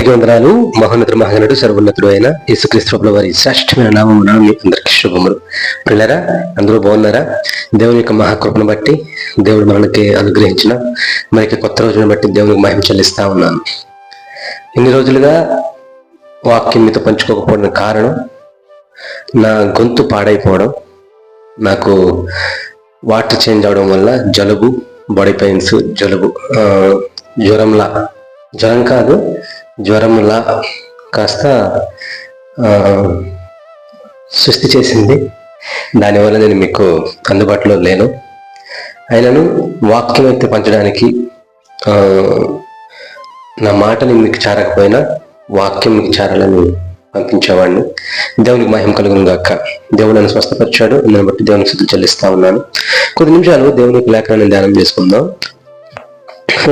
అందరికీ వందనాలు మహోన్నతుడు మహోన్నతుడు సర్వోన్నతుడు అయిన యేసుక్రీస్తుల వారి శ్రేష్టమైన నామమున మీ అందరికీ శుభములు. పిల్లరా అందరూ బాగున్నారా? దేవుని యొక్క మహాకృపను బట్టి దేవుడు మనకి అనుగ్రహించిన మనకి కొత్త రోజును బట్టి దేవునికి మహిమ చెల్లిస్తా ఉన్నాను. ఇన్ని రోజులుగా వాక్యం మీతో పంచుకోకపోవడం కారణం నా గొంతు పాడైపోవడం నాకు వాటర్ చేంజ్ అవడం వల్ల జలుబు బాడీ పెయిన్స్ జలుబు జ్వరంలా జ్వరం కాదు జ్వరంలా కాస్త సుస్థి చేసింది. దానివల్ల నేను మీకు అందుబాటులో లేను. అయినను వాక్యం అయితే పంచడానికి నా మాటని మీకు చేరకపోయినా వాక్యం మీకు చేరాలని పంపించేవాడిని. దేవునికి మహిమ కలుగును గాక. దేవుడు నన్ను స్వస్థపరిచాడు. దాన్ని బట్టి దేవునికి స్థుతులు చెల్లిస్తా ఉన్నాను. కొద్ది నిమిషాలు దేవునికి లేఖనాన్ని ధ్యానం చేసుకుందాం.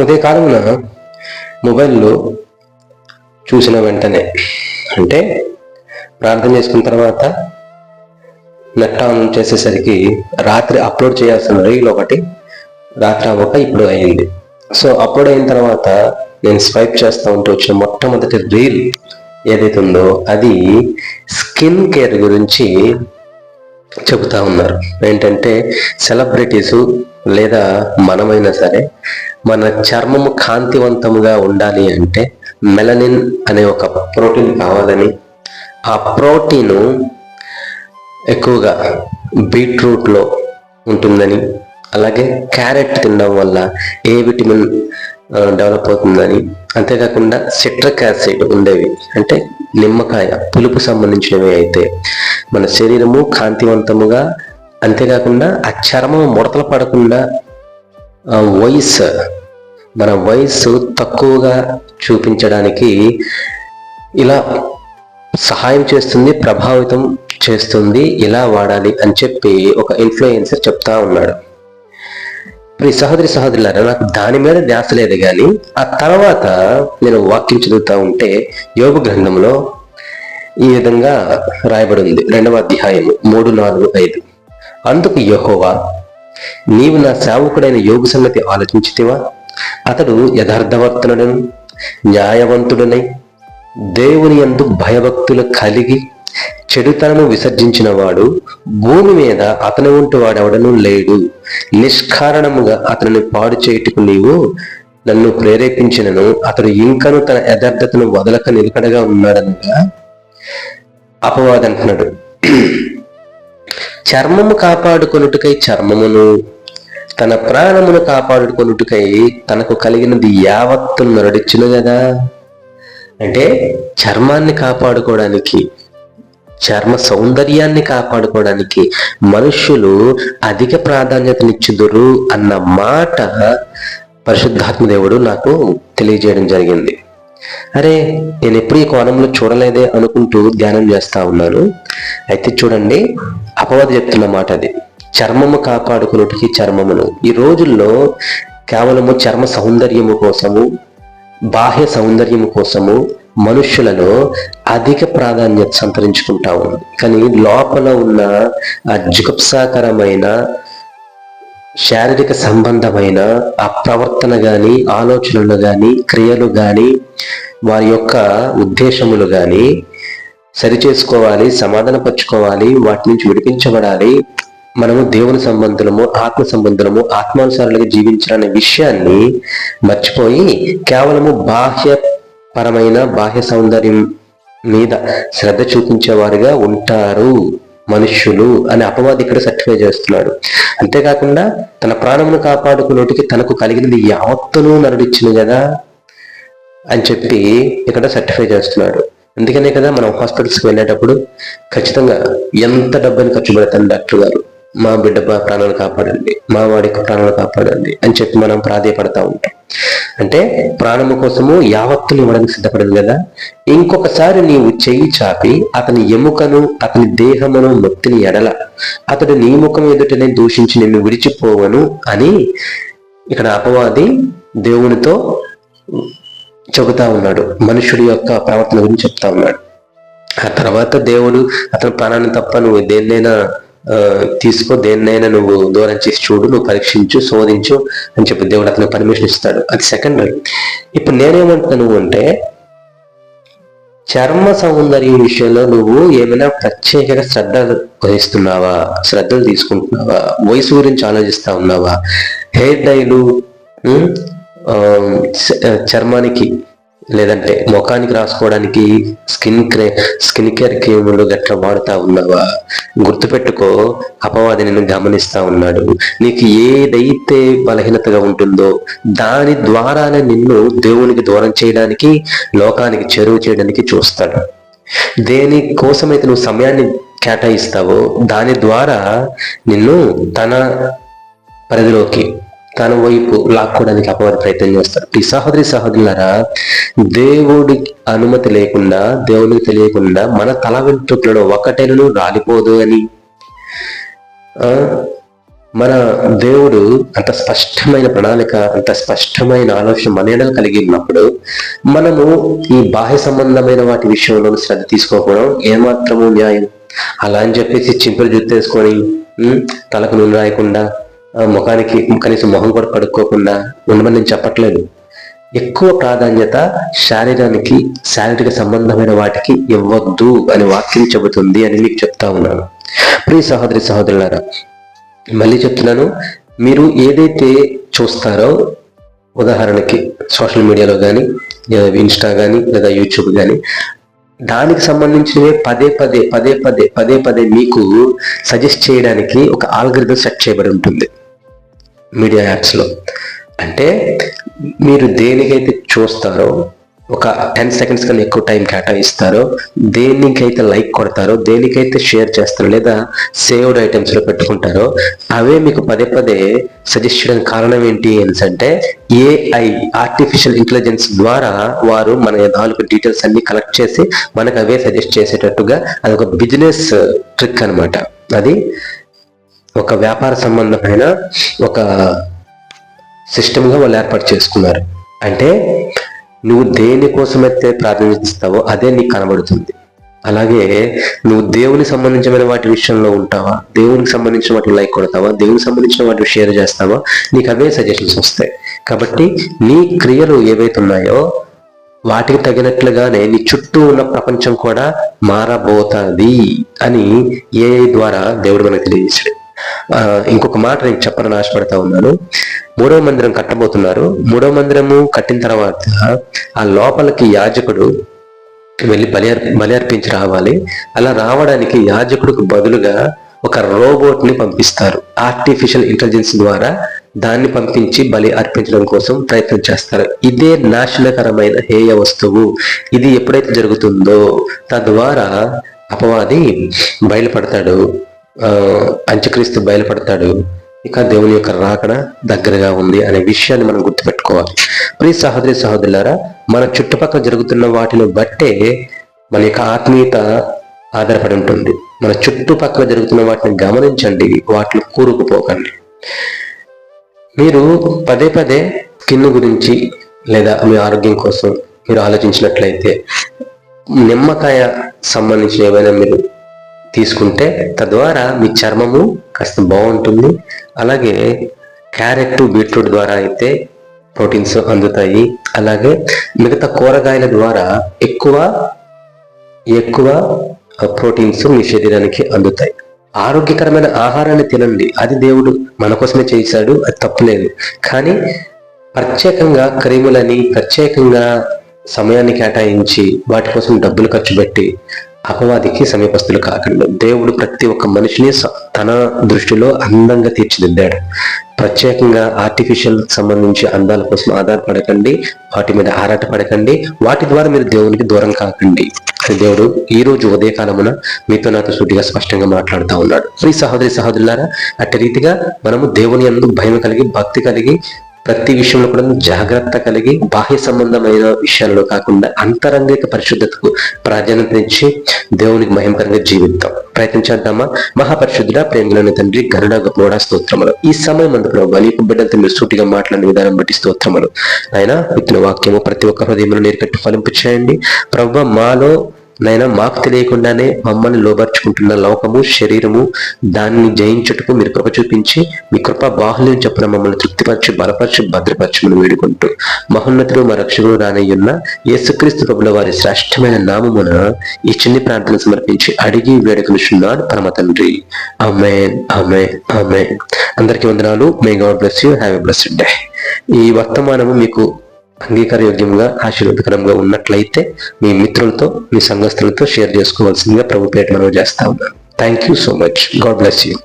ఉదయ కాలంలో మొబైల్లో చూసిన వెంటనే అంటే ప్రార్థన చేసుకున్న తర్వాత నెట్ ఆన్ చేసేసరికి రాత్రి అప్లోడ్ చేయాల్సిన రీల్ ఒకటి రాత్రి అవ్వక ఇప్పుడు అయింది. సో అప్లోడ్ అయిన తర్వాత నేను స్వైప్ చేస్తూ ఉంటూ వచ్చిన మొట్టమొదటి రీల్ ఏదైతే ఉందో అది స్కిన్ కేర్ గురించి చెబుతా ఉన్నారు. ఏంటంటే సెలబ్రిటీస్ లేదా మనమైనా సరే మన చర్మము కాంతివంతముగా ఉండాలి అంటే మెలనిన్ అనే ఒక ప్రోటీన్ కావాలని. ఆ ప్రోటీను ఎక్కువగా బీట్రూట్లో ఉంటుందని అలాగే క్యారెట్ తినడం వల్ల ఏ విటమిన్ డెవలప్ అవుతుందని. అంతేకాకుండా సిట్రిక్ యాసిడ్ ఉండేవి అంటే నిమ్మకాయ పులుపు సంబంధించినవి అయితే మన శరీరము కాంతివంతముగా అంతేకాకుండా ఆ చర్మం ముడతలు పడకుండా వయసు మన వయస్సు తక్కువగా చూపించడానికి ఇలా సహాయం చేస్తుంది ప్రభావితం చేస్తుంది ఇలా వాడాలి అని చెప్పి ఒక ఇన్ఫ్లుయెన్సర్ చెప్తా ఉన్నాడు. ఇప్పుడు ఈ సహోదరి సహోదరులారా నాకు దాని మీద ధ్యాస లేదు కానీ ఆ తర్వాత నేను వాక్యం చదువుతా ఉంటే యోగ గ్రంథంలో ఈ విధంగా రాయబడి ఉంది. రెండవ అధ్యాయము మూడు నాలుగు ఐదు. అందుకు యహోవా నీవు నా సేవకుడైన యోగు సంగతి ఆలోచించితివా? అతడు యథార్థవర్తనుడను న్యాయవంతుడనై దేవుని యందు భయభక్తులు కలిగి చెడుతనము విసర్జించిన వాడు భూమి మీద అతని వంటి వాడెవడను లేడు. నిష్కారణముగా అతనిని పాడు చేయుటకు నీవు నన్ను ప్రేరేపించినను. అతడు ఇంకను తన యథార్థతను వదలక నిలకడగా ఉన్నాడనగా అపవాదంటున్నాడు. చర్మము కాపాడుకొనుటకై చర్మమును తన ప్రాణమును కాపాడుకొనుటకై తనకు కలిగినది యావత్తును నరడిచ్చును కదా అంటే చర్మాన్ని కాపాడుకోవడానికి చర్మ సౌందర్యాన్ని కాపాడుకోవడానికి మనుష్యులు అధిక ప్రాధాన్యతనిచ్చుదురు అన్న మాట పరిశుద్ధాత్మ దేవుడు నాకు తెలియజేయడం జరిగింది. అరే నేను ఎప్పుడు ఈ కోణంలో చూడలేదే అనుకుంటూ ధ్యానం చేస్తా ఉన్నాను. అయితే చూడండి అపవాది చెప్తున్న మాట అది. చర్మము కాపాడుకున్నటికి చర్మమును. ఈ రోజుల్లో కేవలము చర్మ సౌందర్యము కోసము బాహ్య సౌందర్యము కోసము మనుష్యులలో అధిక ప్రాధాన్యత సంతరించుకుంటా ఉంది కానీ లోపల ఉన్న ఆ జుగుప్సాకరమైన శారీరక సంబంధమైన ఆ ప్రవర్తన గాని ఆలోచనలు గాని క్రియలు గాని వారి యొక్క ఉద్దేశములు గాని సరిచేసుకోవాలి సమాధానపరచుకోవాలి వాటి నుంచి విడిపించబడాలి. మనము దేవుని సంబంధులము ఆత్మ సంబంధులము ఆత్మానుసారులుగా జీవించాలనే విషయాన్ని మర్చిపోయి కేవలము బాహ్య పరమైన బాహ్య సౌందర్యం మీద శ్రద్ధ చూపించేవారుగా ఉంటారు. మనుష్యులు అని అపవాది ఇక్కడ సర్టిఫై చేస్తున్నాడు. అంతేకాకుండా తన ప్రాణమును కాపాడుకున్నటికి తనకు కలిగినది యావత్తును నరుడిచ్చిన కదా అని చెప్పి ఇక్కడ సర్టిఫై చేస్తున్నాడు. అందుకనే కదా మనం హాస్పిటల్స్కి వెళ్ళేటప్పుడు ఖచ్చితంగా ఎంత డబ్బుని ఖర్చు పెడతాను డాక్టర్ గారు? మా బిడ్డ ప్రాణాలు కాపాడండి. మా వాడికి ప్రాణాలు కాపాడండి అని చెప్పి మనం ప్రాధేయపడతా ఉంటాం. అంటే ప్రాణము కోసము యావత్తులు ఇవ్వడానికి సిద్ధపడింది కదా? ఇంకొకసారి నీవు చెయ్యి చాపి అతని ఎముకను అతని దేహమును మొత్తిని ఎడల. అతడు నీ ముఖం ఎదుటనే దూషించి నిన్ను విడిచిపోవను అని ఇక్కడ అపవాది దేవునితో చెబుతా ఉన్నాడు. మనుషుడి యొక్క ప్రవర్తన గురించి చెప్తా ఉన్నాడు. ఆ తర్వాత దేవుడు అతని ప్రాణాన్ని తప్ప నువ్వు దేన్నైనా తీసుకో దేన్నైనా నువ్వు దూరం చేసి చూడు నువ్వు పరీక్షించు శోధించు అని చెప్పి దేవుడు అతను పర్మిషన్ ఇస్తాడు. అది సెకండరీ ఇప్పుడు నేనేమంటున్నాను అంటే చర్మ సౌందర్యం విషయంలో నువ్వు ఏమైనా ప్రత్యేకంగా శ్రద్ధ వహిస్తున్నావా? శ్రద్ధలు తీసుకుంటున్నావా? వయసు గురించి ఆలోచిస్తా ఉన్నావా? హెయిర్ డైలు ఆ, చ- చర్మానికి లేదంటే ముఖానికి రాసుకోవడానికి స్కిన్ క్రే స్కిన్ కేర్ క్రీములు గట్రా వాడుతా ఉన్నావా? గుర్తుపెట్టుకో అపవాది నిన్ను గమనిస్తా ఉన్నాడు. నీకు ఏదైతే బలహీనతగా ఉంటుందో దాని ద్వారానే నిన్ను దేవునికి దూరం చేయడానికి లోకానికి చెరువు చేయడానికి చూస్తాడు. దేని కోసమైతే నువ్వు సమయాన్ని కేటాయిస్తావో దాని ద్వారా నిన్ను తన పరిధిలోకి తన వైపు లాక్కోవడానికి అపవాది ప్రయత్నం చేస్తారు. ఈ సహోదరి సహోదరులారా దేవుడి అనుమతి లేకుండా దేవునికి తెలియకుండా మన తల వెంట్రుకలలో ఒకటెను రాలిపోదు అని మన దేవుడు అంత స్పష్టమైన ప్రణాళిక అంత స్పష్టమైన ఆలోచన మన కలిగి ఉన్నప్పుడు మనము ఈ బాహ్య సంబంధమైన వాటి విషయంలో శ్రద్ధ తీసుకోకపోవడం ఏమాత్రము న్యాయం. అలా అని చెప్పేసి చింపులు జుత్తేసుకొని తలకు నూనె రాయకుండా ముఖానికి కనీసం మొహం కూడా కడుక్కోకుండా ఉండమని నేను చెప్పట్లేదు. ఎక్కువ ప్రాధాన్యత శారీరానికి శారీరక సంబంధమైన వాటికి ఇవ్వద్దు అని వాక్యం చెబుతుంది అని మీకు చెప్తా ఉన్నాను. ప్రియ సహోదరి సహోదరులారా మళ్ళీ చెప్తున్నాను మీరు ఏదైతే చూస్తారో ఉదాహరణకి సోషల్ మీడియాలో కానీ ఇన్స్టా కానీ లేదా యూట్యూబ్ కానీ దానికి సంబంధించినవే పదే పదే పదే పదే పదే పదే మీకు సజెస్ట్ చేయడానికి ఒక ఆల్గ్రిథం సెట్ చేయబడి ఉంటుంది. మీడియా యాప్స్లో అంటే మీరు దేనికైతే చూస్తారో ఒక టెన్ సెకండ్స్ కన్నా ఎక్కువ టైం కేటాయిస్తారో దేనికైతే లైక్ కొడతారో దేనికైతే షేర్ చేస్తారో లేదా సేవ్డ్ ఐటమ్స్లో పెట్టుకుంటారో అవే మీకు పదే పదే సజెస్ట్ చేయడానికి కారణం ఏంటి అంటే ఏఐ ఆర్టిఫిషియల్ ఇంటెలిజెన్స్ ద్వారా వారు మన నాలుగు డీటెయిల్స్ అన్ని కలెక్ట్ చేసి మనకు అవే సజెస్ట్ చేసేటట్టుగా అది ఒక బిజినెస్ ట్రిక్ అనమాట అది ఒక వ్యాపార సంబంధమైన ఒక సిస్టమ్గా వాళ్ళు ఏర్పాటు చేసుకున్నారు. అంటే నువ్వు దేనికోసమైతే ప్రార్థిస్తావో అదే నీకు కనబడుతుంది. అలాగే నువ్వు దేవుని సంబంధించిన వాటి విషయంలో ఉంటావా? దేవునికి సంబంధించిన వాటిని లైక్ కొడతావా? దేవునికి సంబంధించిన వాటిని షేర్ చేస్తావా? నీకు అవే సజెషన్స్ వస్తాయి. కాబట్టి నీ క్రియలు ఏవైతే ఉన్నాయో వాటికి తగినట్లుగానే నీ చుట్టూ ఉన్న ప్రపంచం కూడా మారబోతుంది అని ఏ ద్వారా దేవుడు మనకు తెలియజేశాడు. ఇంకొక మాట నేను చెప్పని ఆశపడతా ఉన్నాను. మూడవ మందిరం కట్టబోతున్నారు. మూడవ మందిరము కట్టిన తర్వాత ఆ లోపలికి యాజకుడు వెళ్ళి బలి బలి అర్పించి రావాలి. అలా రావడానికి యాజకుడికి బదులుగా ఒక రోబోట్ని పంపిస్తారు. ఆర్టిఫిషియల్ ఇంటెలిజెన్స్ ద్వారా దాన్ని పంపించి బలి అర్పించడం కోసం ప్రయత్నం చేస్తారు. ఇదే నాశనకరమైన హేయ వస్తువు. ఇది ఎప్పుడైతే జరుగుతుందో తద్వారా అపవాది బయలుపడతాడు. అంత్యక్రీస్తు బయలుపడతాడు. ఇక దేవుని యొక్క రాకడ దగ్గరగా ఉంది అనే విషయాన్ని మనం గుర్తుపెట్టుకోవాలి. ప్రియ సహోదరి సహోదరులారా మన చుట్టుపక్కల జరుగుతున్న వాటిని బట్టే మన యొక్క ఆత్మీయత ఆధారపడి ఉంటుంది. మన చుట్టుపక్కల జరుగుతున్న వాటిని గమనించండి వాటిని కూరుకుపోకండి. మీరు పదే పదే స్కిన్ గురించి లేదా మీ ఆరోగ్యం కోసం మీరు ఆలోచించినట్లయితే నిమ్మకాయ సంబంధించిన ఏమైనా మీరు తీసుకుంటే తద్వారా మీ చర్మము కాస్త బాగుంటుంది. అలాగే క్యారెట్ బీట్రూట్ ద్వారా అయితే ప్రోటీన్స్ అందుతాయి. అలాగే మిగతా కూరగాయల ద్వారా ఎక్కువ ఎక్కువ ప్రోటీన్స్ మీ శరీరానికి అందుతాయి. ఆరోగ్యకరమైన ఆహారాన్ని తినండి. అది దేవుడు మన కోసమే చేశాడు అది తప్పులేదు. కానీ ప్రత్యేకంగా క్రీములని ప్రత్యేకంగా సమయాన్ని కేటాయించి వాటి కోసం డబ్బులు ఖర్చు పెట్టి అపవాదికి సమీపస్తులు కాకండి. దేవుడు ప్రతి ఒక్క మనిషిని తన దృష్టిలో అందంగా తీర్చిదిద్దాడు. ప్రత్యేకంగా ఆర్టిఫిషియల్ సంబంధించి అందాల కోసం ఆధారపడకండి వాటి మీద ఆరాటపడకండి వాటి ద్వారా మీరు దేవునికి దూరం కాకండి. దేవుడు ఈ రోజు ఉదయకాలమున మీతో నాతో సుటిగా స్పష్టంగా మాట్లాడుతూ ఉన్నాడు. ప్రియ సహోదరి సహోదరులారా అట్టి రీతిగా మనము దేవుని అందు భయం కలిగి భక్తి కలిగి ప్రతి విషయంలో కూడా జాగ్రత్త కలిగి బాహ్య సంబంధమైన విషయాల్లో కాకుండా అంతరంగిక పరిశుద్ధతకు ప్రాధాన్యత ఇచ్చి దేవునికి మహిమకరంగా జీవిద్దాం. ప్రయత్నించేద్దామా మహాపరిశుద్ధుడ ప్రేమలోని తండ్రి గరుడ గోడ స్తోత్రములు. ఈ సమయం అందు ప్రభావ నీకు బిడ్డలతో మీరు సూటిగా మాట్లాడిన విధానం బట్టి స్తోత్రములు. ఆయన విత్తిన వాక్యము ప్రతి ఒక్క హృదయంలో నీరు ఫలింపు చేయండి ప్రభు మాలో నైనా మాకు తెలియకుండానే మమ్మల్ని లోబర్చుకుంటున్న లోకము శరీరము దాన్ని జయించుటకు మీరు కృప చూపించి మీ కృప బాహుల్యం చెప్పిన మమ్మల్ని తృప్తిపరచు బలపరచు భద్రపరచమని వేడుకుంటూ మహోన్నతులు మా రక్షకుడు రానయ్యున్న యేసుక్రీస్తు ప్రభుల వారి శ్రేష్టమైన నామమున ఈ చిన్ని ప్రార్థన సమర్పించి అడిగి వేడుకలుచున్నాడు పరమ తండ్రి. అమెన్ అమెన్ అమెన్ అందరికీ వందనాలు. May God bless you have a blessed day ఈ వర్తమానము మీకు అంగీకారయోగ్యంగా ఆశీర్వదకరంగా ఉన్నట్లయితే మీ మిత్రులతో మీ సంఘస్థులతో షేర్ చేసుకోవాల్సిందిగా ప్రభు పేట మనం చేస్తా ఉన్నాను. Thank you so much God bless you